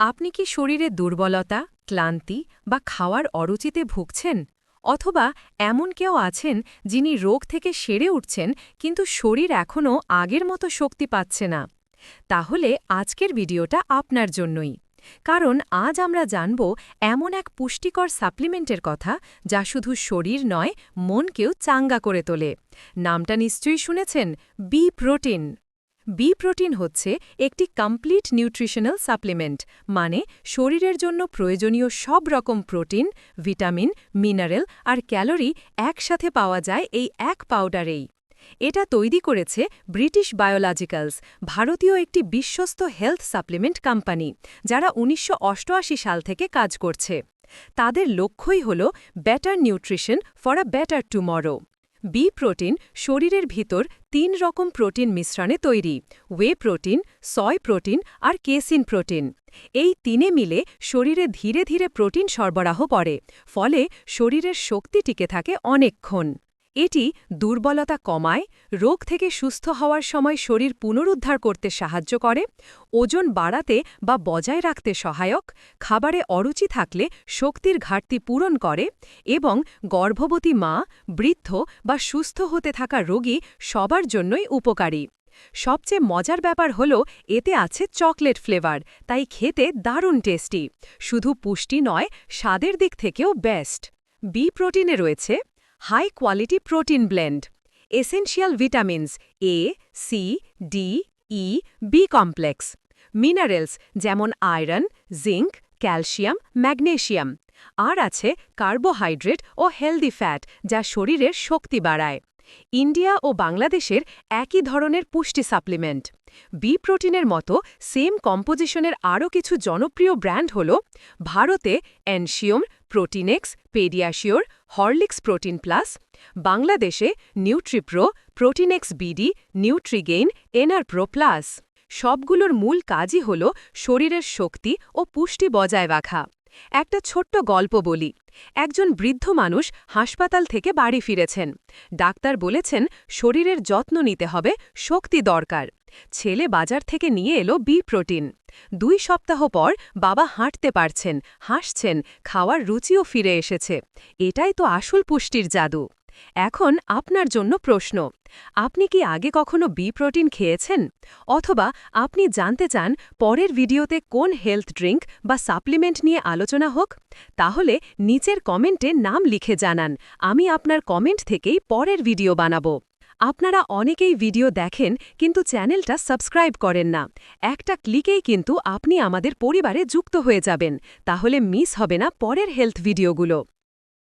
আপনি কি শরীরে দুর্বলতা, ক্লান্তি বা খাওয়ার অরুচিতে ভুগছেন? অথবা এমন কেউ আছেন যিনি রোগ থেকে সেরে উঠছেন, কিন্তু শরীর এখনও আগের মতো শক্তি পাচ্ছে না? তাহলে আজকের ভিডিওটা আপনার জন্যই। কারণ আজ আমরা জানব এমন এক পুষ্টিকর সাপ্লিমেন্টের কথা যা শুধু শরীর নয়, মনকেও চাঙ্গা করে তোলে। নামটা নিশ্চয়ই শুনেছেন? B protein. বি প্রোটিন হচ্ছে একটি কমপ্লিট নিউট্রিশনাল সাপ্লিমেন্ট মানে শরীরের জন্য প্রয়োজনীয় সব রকম প্রোটিন ভিটামিন মিনারেল আর ক্যালোরি একসাথে পাওয়া যায় এই এক পাউডারেই এটা তৈরি করেছে ব্রিটিশ বায়োলজিক্যালস ভারতীয় একটি বিশ্বস্ত হেলথ সাপ্লিমেন্ট কোম্পানি যারা উনিশশো অষ্টআশি সাল থেকে কাজ করছে। তাদের লক্ষ্যই হল better nutrition for a better tomorrow B protein শরীরের ভিতর তিন রকম প্রোটিন মিশ্রণে তৈরি। ওয়ে প্রোটিন সয় প্রোটিন আর কেসিন প্রোটিন এই তিনে মিলে শরীরে ধীরে ধীরে প্রোটিন সরবরাহ করে, ফলে শরীরের শক্তি টিকে থাকে অনেকক্ষণ। এটি দুর্বলতা কমায়, রোগ থেকে সুস্থ হওয়ার সময় শরীর পুনরুদ্ধার করতে সাহায্য করে, ওজন বাড়াতে বা বজায় রাখতে সহায়ক, খাবারে অরুচি থাকলে শক্তির ঘাটতি পূরণ করে এবং গর্ভবতী মা, বৃদ্ধ বা সুস্থ হতে থাকা রোগী সবার জন্যই উপকারী। সবচেয়ে মজার ব্যাপার হল, এতে আছে চকলেট ফ্লেভার, তাই খেতে দারুণ টেস্টি। শুধু পুষ্টি নয়, স্বাদের দিক থেকেও বেস্ট। বি প্রোটিনে রয়েছে high quality protein blend essential vitamins A C D E B complex minerals যেমন আয়রন জিঙ্ক ক্যালসিয়াম ম্যাগনেশিয়াম আর আছে কার্বোহাইড্রেট ও হেলদি ফ্যাট যা শরীরের শক্তি বাড়ায়। ইন্ডিয়া ও বাংলাদেশের একই ধরনের পুষ্টি সাপ্লিমেন্ট বি প্রোটিনের মতো সেম কম্পোজিশনের আরও কিছু জনপ্রিয় ব্র্যান্ড হল ভারতে অ্যানশিয়ম Protinex PediaSure Horlicks protein plus বাংলাদেশে Nutripro Protinex BD Nutrigain NR pro plus সবগুলোর মূল কাজই হল শরীরের শক্তি ও পুষ্টি বজায় রাখা। একটা ছোট্ট গল্প বলি। একজন বৃদ্ধ মানুষ হাসপাতাল থেকে বাড়ি ফিরেছেন। ডাক্তার বলেছেন শরীরের যত্ন নিতে হবে, শক্তি দরকার। ছেলে বাজার থেকে নিয়ে এলো বি প্রোটিন। দুই সপ্তাহ পর বাবা হাঁটতে পারছেন, হাসছেন, খাওয়ার রুচিও ফিরে এসেছে। এটাই তো আসল পুষ্টির জাদু। এখন আপনার জন্য প্রশ্ন। আপনি কি আগে কখনো বি প্রোটিন খেয়েছেন? অথবা আপনি জানতে চান পরের ভিডিওতে কোন হেলথ ড্রিঙ্ক বা সাপ্লিমেন্ট নিয়ে আলোচনা হোক? তাহলে নিচের কমেন্টে নাম লিখে জানান। আমি আপনার কমেন্ট থেকেই পরের ভিডিও বানাবো। আপনারা অনেকেই ভিডিও দেখেন কিন্তু চ্যানেলটা সাবস্ক্রাইব করেন না। একটা ক্লিকেই কিন্তু আপনি আমাদের পরিবারে যুক্ত হয়ে যাবেন। তাহলে মিস হবে না পরের হেলথ ভিডিওগুলো।